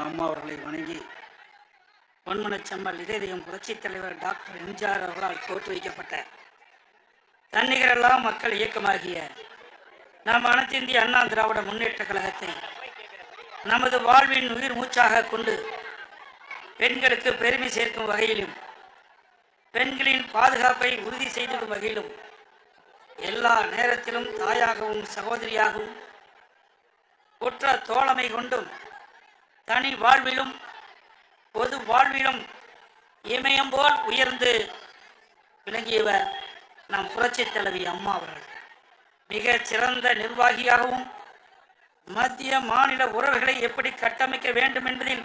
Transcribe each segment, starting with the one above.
அம்மா அவர்களை வணங்கி பொன்மனச்சம்மல் இதயம் புரட்சித் தலைவர் டாக்டர் எம்ஜிஆர் அவர்களால் தோற்றுவிக்கப்பட்ட தன்னிகரெல்லாம் மக்கள் இயக்கமாகிய நம் அனைத்திந்திய அண்ணா திராவிட முன்னேற்ற கழகத்தை நமது வாழ்வின் உயிர் மூச்சாக கொண்டு பெண்களுக்கு பெருமை சேர்க்கும் வகையிலும் பெண்களின் பாதுகாப்பை உறுதி செய்திடும் வகையிலும் எல்லா நேரத்திலும் தாயாகவும் சகோதரியாகவும் குற்ற தோழமை கொண்டும் தனி வாழ்விலும் பொது வாழ்விலும் இமயம் போல் உயர்ந்து விளங்கியவர் நம் புரட்சி தலைவி அம்மா அவர்கள். மிக சிறந்த நிர்வாகியாகவும் மத்திய மாநில உறவுகளை எப்படி கட்டமைக்க வேண்டும் என்பதில்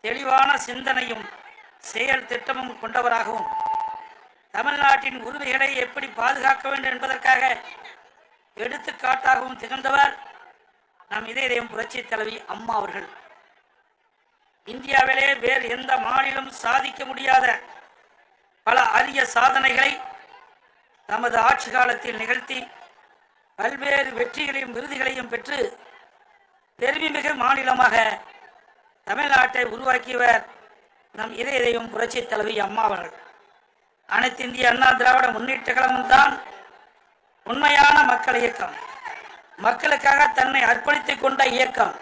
தெளிவான சிந்தனையும் செயல் திட்டமும் கொண்டவராகவும் தமிழ்நாட்டின் உரிமைகளை எப்படி பாதுகாக்க வேண்டும் என்பதற்காக எடுத்துக்காட்டாகவும் திகழ்ந்தவர் நம் இதயம் புரட்சி தலைவி அம்மா அவர்கள். இந்தியாவிலே வேறு எந்த மாநிலம் சாதிக்க முடியாத பல அரிய சாதனைகளை தமது ஆட்சி காலத்தில் நிகழ்த்தி பல்வேறு வெற்றிகளையும் விருதுகளையும் பெற்று பெருமைமிகு மாநிலமாக தமிழ்நாட்டை உருவாக்கியவர் நம் இதயம் புரட்சி தலைவி அம்மா அவர்கள். அனைத்து இந்திய அண்ணா திராவிட முன்னேற்ற கழகம் தான் உண்மையான மக்கள் இயக்கம். மக்களுக்காக தன்னை அர்ப்பணித்துக் கொண்ட இயக்கம்.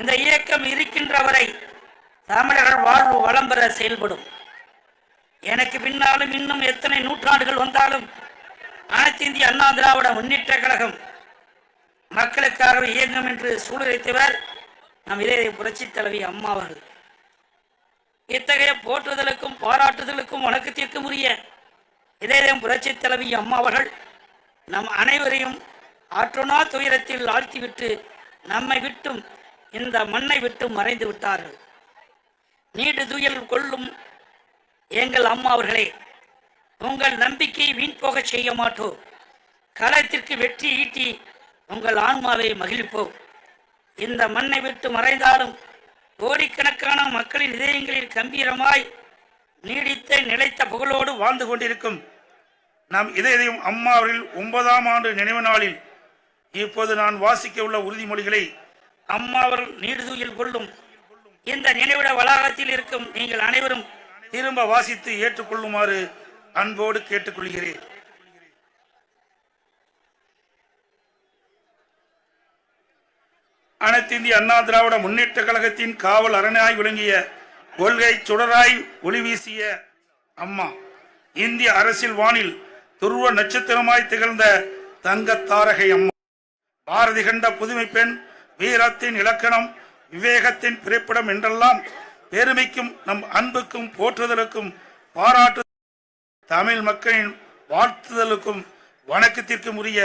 இந்த இயக்கம் இருக்கின்ற வரை தமிழர்கள் வாழ்வு வளம் பெற செயல்படும். எனக்கு பின்னாலும் இன்னும் எத்தனை நூற்றாண்டுகள் வந்தாலும் அனைத்து இந்திய அண்ணா திராவிட முன்னேற்ற கழகம் மக்களுக்காக இயங்கும் என்று சூழ்நிலைத்தவர் நம் இதய புரட்சி தலைவி அம்மா அவர்கள். இத்தகைய போற்றுதலுக்கும் பாராட்டுதலுக்கும் வணக்கத்திற்கும் உரிய இதயம் புரட்சி தலைவி அம்மா அவர்கள் நம் அனைவரையும் ஆற்றுணா துயரத்தில் ஆழ்த்திவிட்டு நம்மை விட்டும் இந்த மண்ணை விட்டு மறைந்து விட்டார்கள். நீடு துயல் கொள்ளும் எங்கள் அம்மா அவர்களே உங்கள் நம்பிக்கையை வீண் போகச் செய்ய மாட்டோம். களத்திற்கு வெற்றி ஈட்டி உங்கள் ஆன்மாவை மகிழ்ப்போம். இந்த மண்ணை விட்டு மறைந்தாலும் கோடிக்கணக்கான மக்களின் இதயங்களில் கம்பீரமாய் நீடித்த நிலைத்த புகழோடு வாழ்ந்து கொண்டிருக்கும் நம் இதயம் அம்மா ஒன்பதாம் ஆண்டு நினைவு நாளில் இப்போது நான் வாசிக்க உள்ள உறுதிமொழிகளை அம்மா அவர்கள் நீடுதுயில் கொள்ளும் இந்த நினைவிட வளாகத்தில் இருக்கும் நீங்கள் அனைவரும் திரும்ப வாசித்து ஏற்றுக்கொள்ளுமாறு அன்போடு கேட்டுக்கொள்கிறேன். அனைத்து இந்திய அண்ணா திராவிட முன்னேற்ற கழகத்தின் காவல் அரணாய் விளங்கிய கொள்கை சுடராய் ஒளி வீசிய அம்மா இந்திய அரசியல் வானில் துருவ நட்சத்திரமாய் திகழ்ந்த தங்க தாரகை அம்மா. பாரதி கண்ட புதுமை பெண் வீரத்தின் இலக்கணம் விவேகத்தின் பிறப்பிடம் என்றெல்லாம் பெருமைக்கும் நம் அன்புக்கும் போற்றுதலுக்கும் பாராட்டு தமிழ் மக்களின் வாழ்த்துதலுக்கும் வணக்கத்திற்கும் உரிய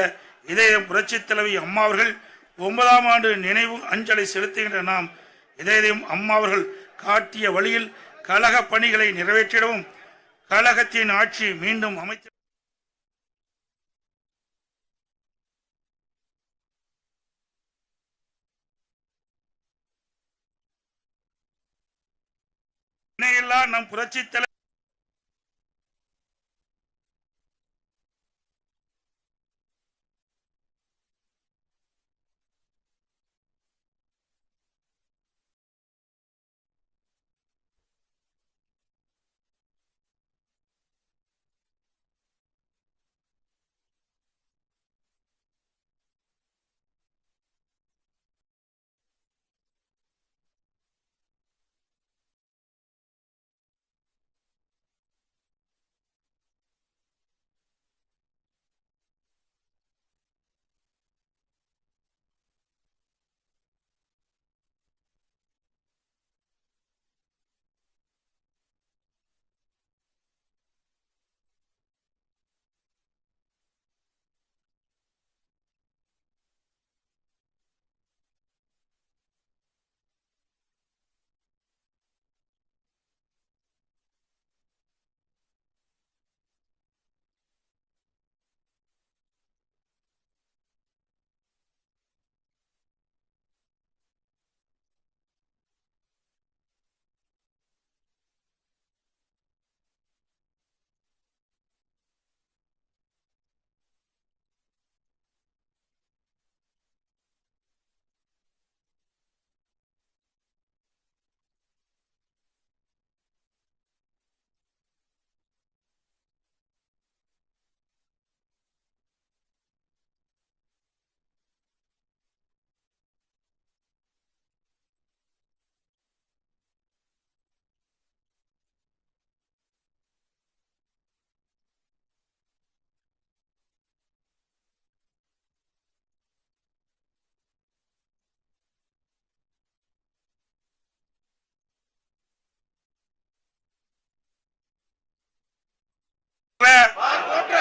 இதயம் புரட்சி தலைவி அம்மா அவர்கள் ஒன்பதாம் ஆண்டு நினைவு அஞ்சலை செலுத்துகின்ற நாம் இதயம் அம்மா அவர்கள் காட்டிய வழியில் கழக பணிகளை நிறைவேற்றிடவும் கழகத்தின் ஆட்சி மீண்டும் அமைச்சர் எல்லாம் நம் புரட்சித்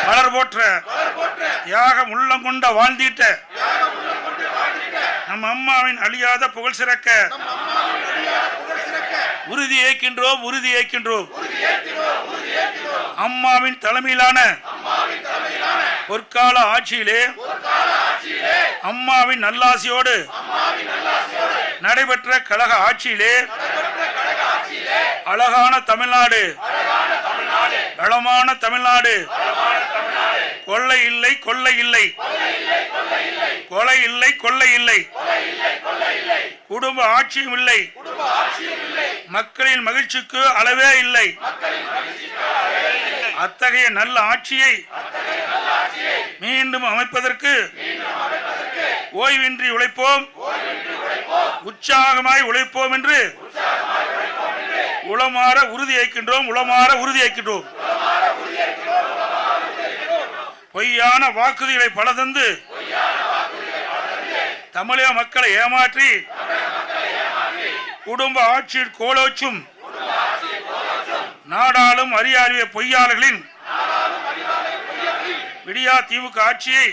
மலர் போற்ற. தியாகம் உள்ளம் கொண்ட வாழ்ந்திட்ட. நம் அம்மாவின் அழியாத புகழ் சிறக்க. உறுதி ஏற்கின்றோம் உறுதி ஏற்கின்றோம். அம்மாவின் தலைமையிலான பொற்கால ஆட்சியிலே அம்மாவின் நல்லாசியோடு நடைபெற்ற கழக ஆட்சியிலே அழகான தமிழ்நாடு வளமான தமிழ்நாடு. கொள்ளை இல்லை கொள்ளை இல்லை. கொலை இல்லை கொள்ளை இல்லை. குடும்ப ஆட்சியும் இல்லை. மக்களின் மகிழ்ச்சிக்கு அளவே இல்லை. அத்தகைய நல்ல ஆட்சியை மீண்டும் அமைப்பதற்கு ஓய்வின்றி உழைப்போம். உற்சாகமாய் உழைப்போம் என்று உளமாற உறுதியேற்கின்றோம் உளமாற உறுதியேற்கின்றோம் பொய்யான வாக்குறுதிகளை பல தந்து தமிழக மக்களை ஏமாற்றி குடும்ப ஆட்சியில் கோலோச்சும் நாடாளும் அறியாறிய பொய்யாளர்களின் விடியா திமுக ஆட்சியை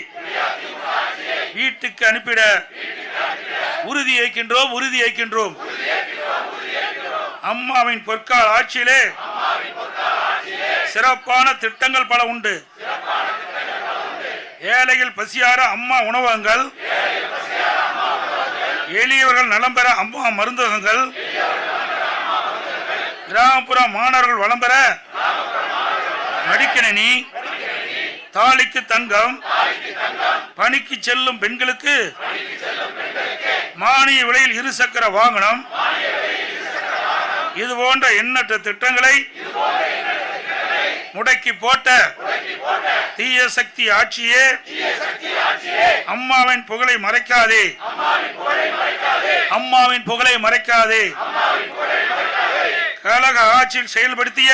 வீட்டுக்கு அனுப்பிட உறுதி ஏற்கின்றோம் உறுதி ஏற்கின்றோம். அம்மாவின் பொற்கால் ஆட்சியிலே சிறப்பான திட்டங்கள் பல உண்டு. ஏழைகள் பசியார அம்மா உணவகங்கள். எளியவர்கள் நலம் பெற அம்மா மருந்தகங்கள். கிராமப்புற மாணவர்கள் வளம் பெற மடிக்கணினி. தாலிக்கு தங்கம். பணிக்கு செல்லும் பெண்களுக்கு மானிய விலையில் இருசக்கர வாகனம். இது போன்ற எண்ணற்ற திட்டங்களை முடக்கி போட்ட தீய சக்தி ஆட்சியே அம்மாவின் புகழை மறைக்காதே. அம்மாவின் புகழை மறைக்காதே. கழக ஆட்சியில் செயல்படுத்திய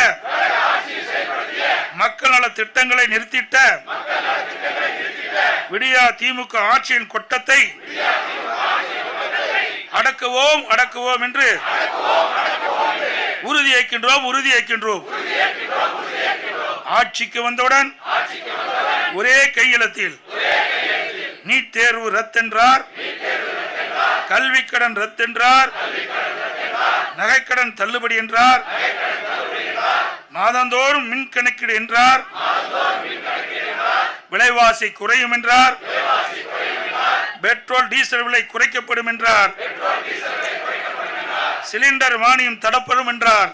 மக்கள் நல திட்டங்களை நிறுத்திட்ட விடியா திமுக ஆட்சியின் கொட்டத்தை அடக்குவோம் அடக்குவோம் என்று உறுதி ஏற்கின்றோம் உறுதி ஏற்கின்றோம். ஆட்சிக்கு வந்தவுடன் ஒரே கையெழுத்தில் நீட் தேர்வு ரத்தென்றார். கல்வி கடன் ரத்தென்றார். நகைக்கடன் தள்ளுபடி என்றார். மாதந்தோறும் மின் கணக்கீடு என்றார். விலைவாசி குறையும் என்றார். பெட்ரோல் டீசல் விலை குறைக்கப்படும் என்றார். சிலிண்டர் மானியம் தடப்படும் என்றார்.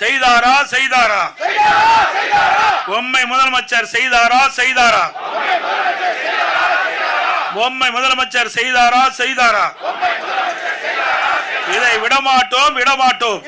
செய்தாரா செய்தாரா? பொம்மை முதலமைச்சர் செய்தாரா செய்தாரா? பொம்மை முதலமைச்சர் செய்தாரா செய்தாரா? இதை விடமாட்டோம் விடமாட்டோம்.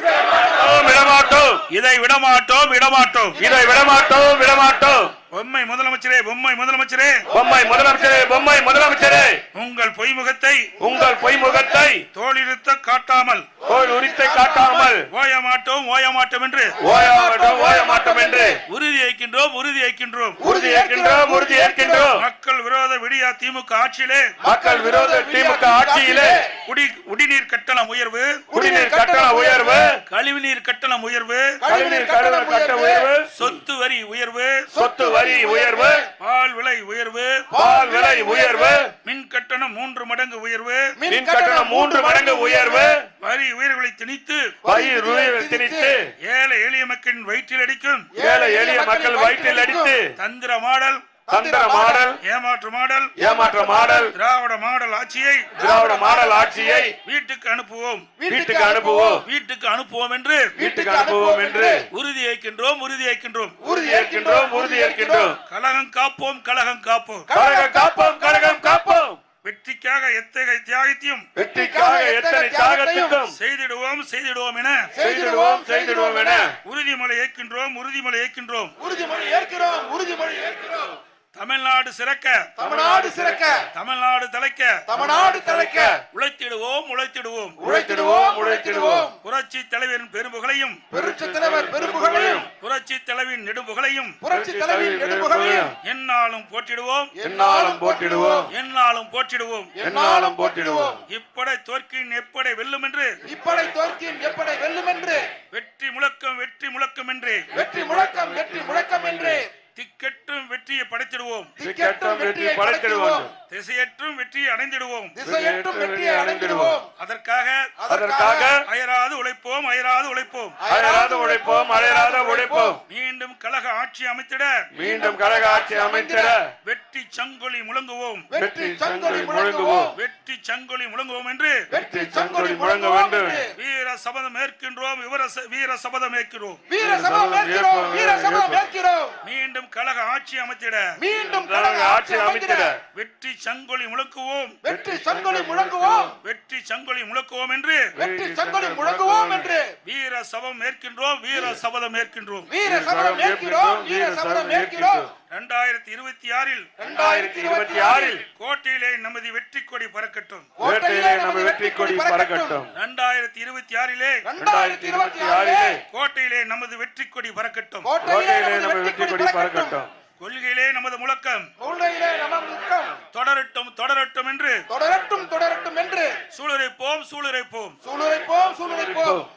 விடமாட்டோம் இதை விடமாட்டோம் விடமாட்டோம். இதை விடமாட்டோம் விடமாட்டோம். பொம்மை முதலமைச்சரே பொம்மை முதலமைச்சரே. பொம்மை முதலமைச்சரே பொம்மை முதலமைச்சரே. உங்கள் பொய்முகத்தை உங்கள் பொய்முகத்தை தோளிருத்த காட்டாமல் தோல் உரித்தை காட்டாமல் ஓய மாட்டோம் ஓய மாட்டோம் என்று. ஓயாமட்டும் ஓய மாட்டோம் என்று. உறுதி ஏற்கின்றோம் உறுதி ஏற்கின்றோம். உறுதி ஏற்கின்றோம் உறுதி ஏற்கின்றோம். மக்கள் விரோத விடியா திமுக ஆட்சியிலே. மக்கள் விரோத திமுக ஆட்சியிலே. குடி குடிநீர் கட்டணம் உயர்வு. குடிநீர் கட்டண உயர்வு. கழிவுநீர் கட்டணம் உயர்வு. கழிவுநீர் கட்டண கட்ட உயர்வு. சொத்து வரி உயர்வு. சொத்து வரி உயர்வு. பால் விலை உயர்வு. பால் விலை உயர்வு. மின் கட்டணம் மூன்று மடங்கு உயர்வு. மின் கட்டணம் மூன்று மடங்கு உயர்வு. வரி உயர்வுகளை திணித்து. பயிர் உயர்வு திணித்து. ஏழை எளிய மக்களின் வயிற்றில் அடிக்கும். ஏழை எளிய மக்கள் வயிற்றில் அடித்து. தந்திர மாடல். தந்திர மாடல் ஏமாற்று மாடல் ஏமாற்ற மாடல் திராவிட மாடல் ஆட்சியை திராவிட மாடல் ஆட்சியை வீட்டுக்கு அனுப்புவோம். வீட்டுக்கு அனுப்புவோம். வீட்டுக்கு அனுப்புவோம் என்று வீட்டுக்கு அனுப்புவோம் என்று உறுதி ஏற்கின்றோம் உறுதி ஏற்கின்றோம். உறுதி ஏற்கின்றோம் உறுதி ஏற்கின்றோம். கலகம் காப்போம் கலகம் காப்போம். கழகம் காப்போம் கழகம் காப்போம். வெற்றிக்காக எத்தகைய தியாகத்தையும் வெற்றிக்காக எத்தனை தியாகத்துக்கும் செய்திடுவோம் செய்திடுவோம் என செய்திடுவோம் செய்திடுவோம் என உறுதிமொழி ஏற்கின்றோம் உறுதிமொழி ஏற்கின்றோம். உறுதிமொழி ஏற்கிறோம் உறுதிமொழி ஏற்கிறோம். தமிழ்நாடு சிறக்க. தமிழ்நாடு சிறக்க. தமிழ்நாடு தலைக்க. தமிழ்நாடு தலைக்க. உழைத்திடுவோம் உழைத்திடுவோம். உழைத்திடுவோம் உழைத்திடுவோம். புரட்சி தலைவரின் பெரும்புகளையும் பெருட்சி தலைவர் பெரும்புகழையும். புரட்சி தலைவின் நெடும்புகளையும் புரட்சி தலைவர் நெடும்புகழையும். எந்நாளும் போற்றிடுவோம். என்னாலும் போட்டிடுவோம் எந்நாளும் போற்றிடுவோம். என்னாலும் போட்டிடுவோம் இப்படை தோற்கின் எப்படை வெல்லும் என்று இப்படை தோற்கின் எப்படை வெல்லும் என்று வெற்றி முழக்கம் வெற்றி முழக்கம் என்று வெற்றி முழக்கம் வெற்றி முழக்கம் என்று திக்கெட்டும் வெற்றியை படைத்திடுவோம். திக்கெட்டும் வெற்றியை படைத்திடுவோம். திசையற்றும் வெற்றியை அடைந்திடுவோம். திசையற்றும் வெற்றியை அடைந்திடுவோம். அதற்காக அதற்காக அயராது உழைப்போம் அயராது உழைப்போம். அயராத உழைப்போம் அயராத உழைப்போம். மீண்டும் கழக ஆட்சி அமைத்திட மீண்டும் கழக ஆட்சி அமைத்திட. வெற்றி சங்கொலி முழங்குவோம். வெற்றி சங்கொலி முழங்குவோம். வெற்றி சங்கொலி முழங்குவோம் என்று வெற்றி சங்கொலி முழங்க வேண்டும் வீர சபதம் ஏற்கின்றோம் விவர வீர சபதம் ஏற்கிறோம். வீர சபம் ஏற்கிறோம் வீர சபம் ஏற்கிறோம். மீண்டும் கழக ஆட்சி அமைத்திட. மீண்டும் கழக ஆட்சி அமைத்திட. வெற்றி சங்கொலி முழக்குவோம். வெற்றி சங்கொலி முழங்குவோம். வெற்றி சங்கொலி முழக்குவோம் என்று. வெற்றி சங்கொலி முழங்குவோம் என்று. வீர சபம் ஏற்கின்றோம் வீர சபதம் ஏற்கின்றோம். வீர சபதம் ஏற்கிறோம் வீர சபதம் ஏற்கிறோம். இரண்டாயிரத்தி இருபத்தி ஆறில் இரண்டாயிரத்தி இருபத்தி ஆறில் கோட்டையிலே நமது வெற்றி கொடி பறக்கட்டும் வேட்டையிலே நம்ம வெற்றி கொடி பறக்கட்டும். இரண்டாயிரத்தி இருபத்தி ஆறிலே இரண்டாயிரத்தி இருபத்தி ஆறிலே கோட்டையிலே நமது வெற்றி கொடி பறக்கட்டும். கோட்டையிலே நமது வெற்றி கொடி பறக்கட்டும். கொள்கையிலே நமது முழக்கம். கொள்கையிலே நமது முக்கம் தொடரட்டும் தொடரட்டும் என்று. தொடரட்டும் தொடரட்டும் என்று. சூளுரைப்போம் சூளுரைப்போம். சூளுரைப்போம் சூளுரைப்போம்.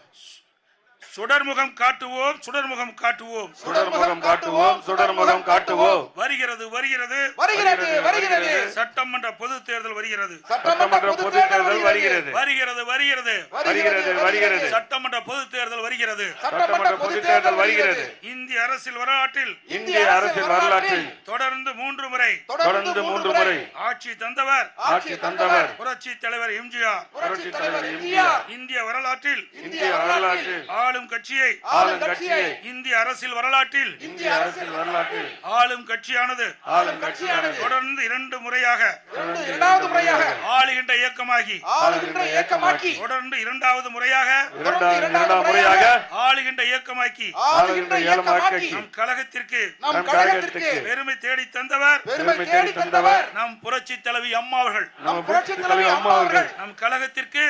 சுடர்முகம் காட்டுவோம் சுடர்முகம் காட்டுவோம். சுடர்முகம் காட்டுவோம் சுடர்முகம் காட்டுவோம். வருகிறது வருகிறது. வருகிறது வருகிறது. சட்டமன்ற பொது தேர்தல் வருகிறது. சட்டமன்ற பொது தேர்தல் வருகிறது. வருகிறது. வருகிறது வருகிறது. வருகிறது சட்டமன்ற பொது தேர்தல் வருகிறது. சட்டமன்ற பொது தேர்தல் வருகிறது. இந்திய அரசியல் வரலாற்றில் இந்திய அரசியல் வரலாற்றில் தொடர்ந்து மூன்று முறை தொடர்ந்து மூன்று முறை ஆட்சி தந்தவர் ஆட்சி தந்தவர். புரட்சி தலைவர் எம்ஜிஆர். புரட்சி தலைவர் எம்ஜிஆர். இந்திய வரலாற்றில் இந்திய வரலாற்றில் ஆளும் கட்சியை ஆளும் கட்சியை இந்திய அரசியல் வரலாற்றில் இந்திய அரசியல் வரலாற்றில் ஆளும் கட்சியானது ஆளும் கட்சியானது தொடர்ந்து இரண்டு முறையாக தொடர்ந்து இரண்டாவது முறையாக ஆளுகின்ற இயக்கமாகி ஆளுகின்ற இயக்கமாக்கி தொடர்ந்து இரண்டாவது முறையாக இரண்டாம் முறையாக ஆளுகின்ற இயக்கமாக்கி ஆளுகின்ற இயக்கமாக்கி நம் கழகத்திற்கு நம் நம் பெருமை தேடி தந்தவர் பெருமை தேடி தந்தவர் நம் புரட்சி தலைவி அம்மா அவர்கள். நம்ம புரட்சி தலைவி அம்மா அவர்கள் நம் நம் கழகத்திற்கு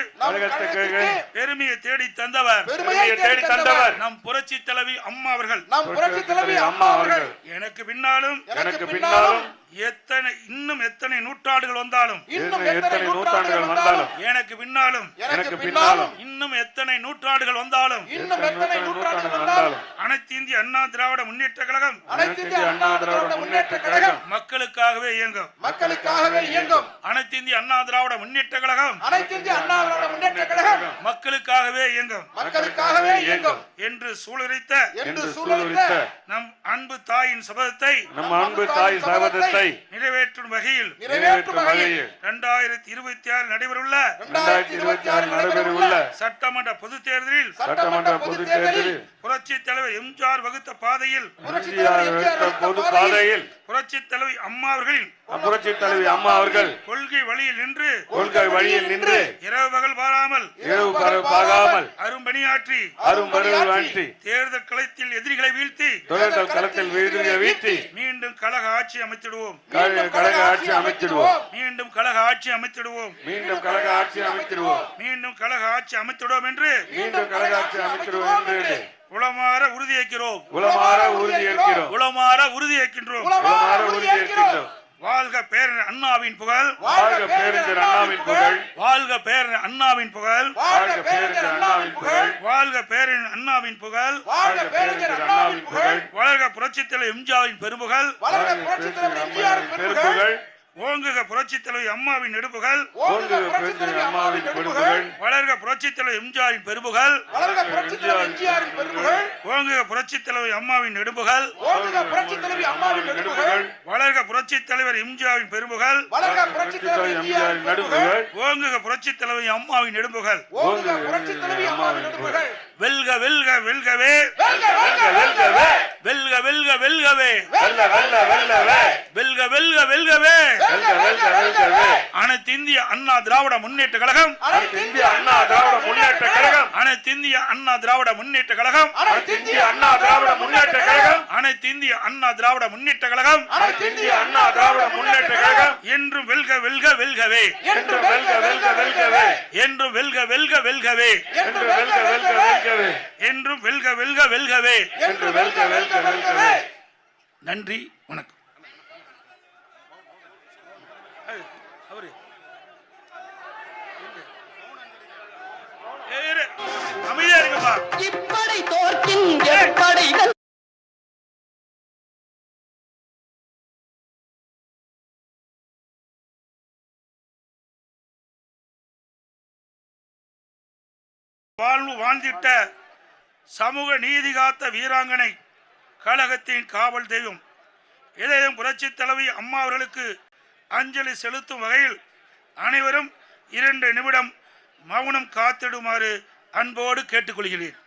பெருமையை தேடி தந்தவர். பெருமையை தேடி தந்தவர் நம் புரட்சி தலைவி அம்மா அவர்கள். நம் புரட்சி தலைவி அம்மா அவர்கள். எனக்கு பின்னாலும் எனக்கு பின்னாலும் எத்தனை இன்னும் எத்தனை நூற்றாண்டுகள் வந்தாலும்? இன்னும் எத்தனை நூற்றாண்டுகள் வந்தாலும்? எனக்கு பின்னாலும். எனக்கு பின்னாலும். இன்னும் எத்தனை நூற்றாண்டுகள் வந்தாலும்? இன்னும் எத்தனை நூற்றாண்டுகள் நூற்றாண்டுகள் வந்தாலும்? வந்தாலும். அனைத்து இந்திய அண்ணா திராவிட முன்னேற்ற கழகம். அனைத்து இந்திய அண்ணா திராவிட முன்னேற்ற கழகம். மக்களுக்காகவே இயங்கும். மக்களுக்காகவே இயங்கும். அனைத்து இந்திய அண்ணா திராவிட முன்னேற்ற கழகம். அனைத்து இந்திய அண்ணா திராவிட முன்னேற்ற கழகம். மக்களுக்காகவே இயங்கும். மக்களுக்காகவே இயங்கும். என்று சூளுரைத்த என்று சூழலித்த நம் அன்பு தாயின் சபதத்தை நம் அன்பு தாய் சபதத்தை நிறைவேற்றும் வகையில் நிறைவேற்றும் வகையில் இரண்டாயிரத்தி இருபத்தி ஆறு நடைபெறவுள்ள இரண்டாயிரத்தி இருபத்தி ஆறு நடைபெறவுள்ள சட்டமன்ற பொது தேர்தலில் சட்டமன்ற பொது தேர்தலில் புரட்சி தலைவர் எம்ஜிஆர் வகுத்த பாதையில் புரட்சி தலைவர் பொது வகுத்த பாதையில் பாதையில் புரட்சி தலைவி அம்மா அவர்களின் புரட்சி தலைவி அம்மா அவர்கள் கொள்கை வழியில் நின்று கொள்கை வழியில் நின்று இரவு பகல் பாராமல் இரவு பகல் பாகாமல் அரும்பணியாற்றி வாழ்த்தி தேர்தல் களத்தில் எதிரிகளை வீழ்த்தி தொடர்தல் களத்தில் வீழ்ந்திய வீழ்த்தி மீண்டும் கழக ஆட்சி அமைத்திடுவோம். கழக ஆட்சி அமைத்திடுவோம். மீண்டும் கழக ஆட்சி அமைத்திடுவோம். மீண்டும் கழக ஆட்சி அமைத்திடுவோம். மீண்டும் கழக ஆட்சி அமைத்திடுவோம் என்று மீண்டும் கழக ஆட்சி அமைத்திடுவோம் என்று உளமாற உறுதியேற்கிறோம். உளமாற உறுதியேற்கிறோம். உளமாற உறுதியேற்கின்றோம். உளமாற உறுதியேற்கிறோம் வாழ்க பேரன் அண்ணாவின் புகழ். வாழ்க பேரறிஞர் அண்ணாவின் புகழ். வாழ்க பேரன் அண்ணாவின் புகழ். வாழ்க பேரறிஞர் அண்ணாவின் புகழ். வாழ்க பேரன் அண்ணாவின் புகழ். வாழ்க பேரறிஞர் அண்ணாவின் புகழ். வளர்க புரட்சித் தலைவர் எம்ஜிஆரின் பெரும்புகழ் வளர்க புரட்சி தலைவர் எம்ஜிஆரின் பெரும்புகழ் ஓங்குக புரட்சி தலைவர் அம்மாவின் பெரும்புகழ் வளர்க புரட்சி தலைவர் எம்ஜிஆரின் பெரும்புகழ் ஓங்குக புரட்சி தலைவி அம்மாவின் பெரும்புகழ் வளர்க புரட்சி தலைவர் எம்ஜிஆரின் பெரும்புகழ் ஓங்குக புரட்சி தலைவி அம்மாவின் பெரும்புகழ் வெல்க வெல்க வெல்கவே. வெல்க வெல்க வெல்கவே வெல்க வெல்க வெல்கவே வெல்ல வெல்ல வெல்லவே வெல்க வெல்க வெல்கவே வெல்க வெல்க வெல்கவே அனைத்து இந்திய அண்ணா திராவிட முன்னேற்ற கழகம் அனைத்து இந்திய அண்ணா திராவிட முன்னேற்ற கழகம் அனைத்து இந்திய அண்ணா திராவிட முன்னேற்ற கழகம் அனைத்து இந்திய அண்ணா திராவிட முன்னேற்ற கழகம் அனைத்து இந்திய அண்ணா திராவிட முன்னேற்ற கழகம் அனைத்து இந்திய அண்ணா திராவிட முன்னேற்ற கழகம் என்றும் வெல்க வெல்க வெல்கவே என்று வெல்க வெல்க வெல்கவே என்றும் வெல்க வெல்க வெல்கவே என்று வெல்க வெல்க வெல்கவே என்றும் வெல்க வெல்க வெல்கவே என்று வெல்க வெல்க நன்றி. வணக்கம். அமைதியா இருங்கப்பா. இப்படை தோற்கின் எப்படைகள்? வாழ்வு வாழ்ந்திட்ட சமூக நீதி காத்த வீராங்கனை கழகத்தின் காவல் தெய்வம். இதயம் புரட்சி தலைவி அம்மா அவர்களுக்கு அஞ்சலி செலுத்தும் வகையில் அனைவரும் இரண்டு நிமிடம் மௌனம் காத்திடுமாறு அன்போடு கேட்டுக்கொள்கிறேன்.